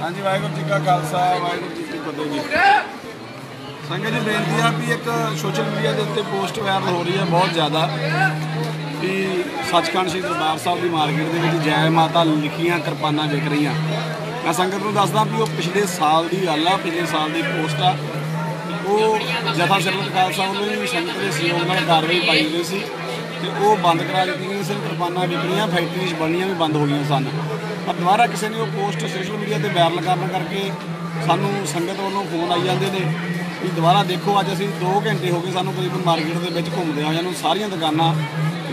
ਹਾਂਜੀ, ਵਾਹਿਗੁਰੂ ਜੀ ਕਾ ਖਾਲਸਾ, ਵਾਹਿਗੁਰੂ ਜੀ ਕੀ ਫਤਿਹ ਜੀ। ਸੰਗਤ ਜੀ, ਬੇਨਤੀ ਆ ਵੀ ਇੱਕ ਸੋਸ਼ਲ ਮੀਡੀਆ ਦੇ ਉੱਤੇ ਪੋਸਟ ਵਾਇਰਲ ਹੋ ਰਹੀ ਹੈ ਬਹੁਤ ਜ਼ਿਆਦਾ, ਵੀ ਸੱਚਖੰਡ ਸ਼੍ਰੀ ਦਰਬਾਰ ਸਾਹਿਬ ਦੀ ਮਾਰਕੀਟ ਦੇ ਵਿੱਚ ਜੈ ਮਾਤਾ ਲਿਖੀਆਂ ਕਿਰਪਾਨਾਂ ਵਿਕ ਰਹੀਆਂ। ਮੈਂ ਸੰਗਤ ਨੂੰ ਦੱਸਦਾ ਵੀ ਉਹ ਪਿਛਲੇ ਸਾਲ ਦੀ ਗੱਲ ਆ, ਪਿਛਲੇ ਸਾਲ ਦੀ ਪੋਸਟ ਆ। ਉਹ ਜਥਾ ਸਰਬਤ ਖਾਲਸਾ ਵੱਲੋਂ ਵੀ ਸੰਗਤ ਦੇ ਸਹਿਯੋਗ ਨਾਲ ਕਾਰਵਾਈ ਪਾਈ ਗਈ ਸੀ। ਤੇ ਉਹ ਬੰਦ ਕਰਾ ਦਿੱਤੀ ਗਈ ਸੀ ਕਿਰਪਾਨਾਂ ਵਿਕਣੀਆਂ ਫੈਕਟਰੀਜ਼ 'ਚ ਬਣਨੀਆਂ ਵੀ ਬੰਦ ਹੋ ਗਈਆਂ ਸਨ। ਪਰ ਦੁਬਾਰਾ ਕਿਸੇ ਨੇ ਉਹ ਪੋਸਟ ਸੋਸ਼ਲ ਮੀਡੀਆ ਤੇ ਵਾਇਰਲ ਕਰਨ ਕਰਕੇ ਸਾਨੂੰ ਸੰਗਤ ਵੱਲੋਂ ਫੋਨ ਆਈ ਜਾਂਦੇ ਨੇ ਵੀ ਦੁਬਾਰਾ ਦੇਖੋ, ਅੱਜ ਅਸੀਂ 2 ਘੰਟੇ ਹੋ ਗਏ ਸਾਨੂੰ ਕਰੀਬਨ ਮਾਰਕੀਟ ਦੇ ਵਿੱਚ ਘੁੰਮਦੇ ਹੋਇਆਂ ਨੂੰ ਸਾਰੀਆਂ ਦੁਕਾਨਾਂ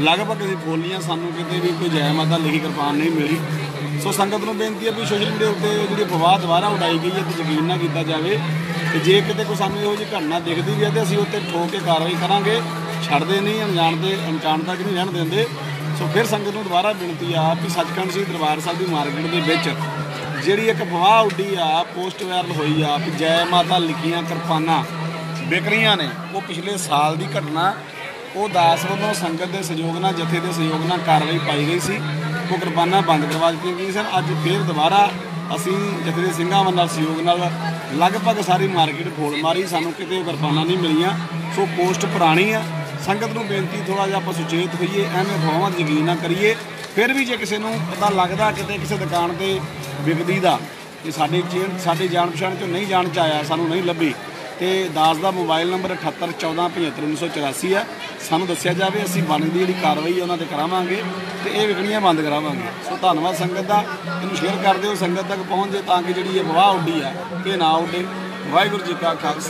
ਲਗਭਗ ਅਸੀਂ ਬੋਲੀਆਂ ਸਾਨੂੰ ਕਿਤੇ ਵੀ ਕੋਈ ਜੈ ਮਾਤਾ ਲਿਖੀ ਕਿਰਪਾਨ ਨਹੀਂ ਮਿਲੀ। ਸੋ ਸੰਗਤ ਨੂੰ ਬੇਨਤੀ ਹੈ ਵੀ ਸੋਸ਼ਲ ਮੀਡੀਆ ਉੱਤੇ ਜਿਹੜੀ ਅਫਵਾਹ ਦੁਬਾਰਾ ਉਡਾਈ ਗਈ ਹੈ ਤੇ ਯਕੀਨ ਨਾ ਕੀਤਾ ਜਾਵੇ ਤੇ ਜੇ ਕਿਤੇ ਕੋਈ ਸਾਨੂੰ ਇਹੋ ਜਿਹੀ ਘਟਨਾ ਦਿਖਦੀ ਵੀ ਹੈ ਤੇ ਅਸੀਂ ਉੱਤੇ ਠੋਕ ਕੇ ਕਾਰਵਾਈ ਕਰਾਂਗੇ। ਛੱਡਦੇ ਨਹੀਂ ਅਣਜਾਣ ਦੇ ਅਣਜਾਣ ਤੱਕ ਨਹੀਂ ਰਹਿਣ ਦਿੰਦੇ। ਸੋ ਫਿਰ ਸੰਗਤ ਨੂੰ ਦੁਬਾਰਾ ਬੇਨਤੀ ਆ ਵੀ ਸੱਚਖੰਡ ਸ੍ਰੀ ਦਰਬਾਰ ਸਾਹਿਬ ਦੀ ਮਾਰਕੀਟ ਦੇ ਵਿੱਚ ਜਿਹੜੀ ਇੱਕ ਅਫਵਾਹ ਉੱਡੀ ਆ, ਪੋਸਟ ਵਾਇਰਲ ਹੋਈ ਆ ਵੀ ਜੈ ਮਾਤਾ ਲਿਖੀਆਂ ਕਿਰਪਾਨਾਂ ਵਿਕ ਰਹੀਆਂ ਨੇ। ਉਹ ਪਿਛਲੇ ਸਾਲ ਦੀ ਘਟਨਾ, ਉਹ ਦਾਸ ਵੱਲੋਂ ਸੰਗਤ ਦੇ ਸਹਿਯੋਗ ਨਾਲ, ਜਥੇ ਦੇ ਸਹਿਯੋਗ ਨਾਲ ਕਾਰਵਾਈ ਪਾਈ ਗਈ ਸੀ। ਉਹ ਕਿਰਪਾਨਾਂ ਬੰਦ ਕਰਵਾ ਦਿੱਤੀਆਂ ਗਈਆਂ ਸਨ। ਅੱਜ ਫੇਰ ਦੁਬਾਰਾ ਅਸੀਂ ਜਥੇ ਦੇ ਸਿੰਘਾਂ ਨਾਲ ਸਹਿਯੋਗ ਨਾਲ ਲਗਭਗ ਸਾਰੀ ਮਾਰਕੀਟ ਖੋਲ ਮਾਰੀ। ਸਾਨੂੰ ਕਿਤੇ ਉਹ ਕਿਰਪਾਨਾਂ ਨਹੀਂ ਮਿਲੀਆਂ। ਸੋ ਪੋਸਟ ਪੁਰਾਣੀ ਆ। ਸੰਗਤ ਨੂੰ ਬੇਨਤੀ ਥੋੜਾ ਜਿਹਾ ਆਪਾਂ ਸੁਚੇਤ ਹੋਈਏ, ਐਵੇਂ ਅਫਵਾਹਾਂ 'ਤੇ ਯਕੀਨ ਨਾ ਕਰੀਏ। ਫਿਰ ਵੀ ਜੇ ਕਿਸੇ ਨੂੰ ਪਤਾ ਲੱਗਦਾ ਕਿਤੇ ਕਿਸੇ ਦੁਕਾਨ ਤੇ ਵਿਕਦੀ ਦਾ ਕਿ ਸਾਡੇ ਚੇਨ ਸਾਡੇ ਜਾਣ ਪਛਾਣ ਚੋਂ ਨਹੀਂ ਜਾਣ ਚ ਆਇਆ, ਸਾਨੂੰ ਨਹੀਂ ਲੱਭੀ, ਤੇ ਦਾਸ ਦਾ ਮੋਬਾਈਲ ਨੰਬਰ 7814755984 ਹੈ। ਸਾਨੂੰ ਦੱਸਿਆ ਜਾਵੇ, ਅਸੀਂ ਬਣਦੀ ਜਿਹੜੀ ਕਾਰਵਾਈ ਉਹਨਾਂ ਤੇ ਕਰਾਵਾਂਗੇ ਤੇ ਇਹ ਵਿਕਣੀਆਂ ਬੰਦ ਕਰਾਵਾਂਗੇ। ਸੋ ਧੰਨਵਾਦ ਸੰਗਤ ਦਾ। ਇਹਨੂੰ ਸ਼ੇਅਰ ਕਰ ਦਿਓ, ਸੰਗਤ ਤੱਕ ਪਹੁੰਚ ਜੇ ਤਾਂ ਕਿ ਜਿਹੜੀ ਇਹ ਵਾਹ ਉੱਡੀ ਆ ਇਹ ਨਾ ਉੱਡੇ। ਵਾਹਿਗੁਰੂ ਜੀ ਕਾ ਖਾਲਸਾ।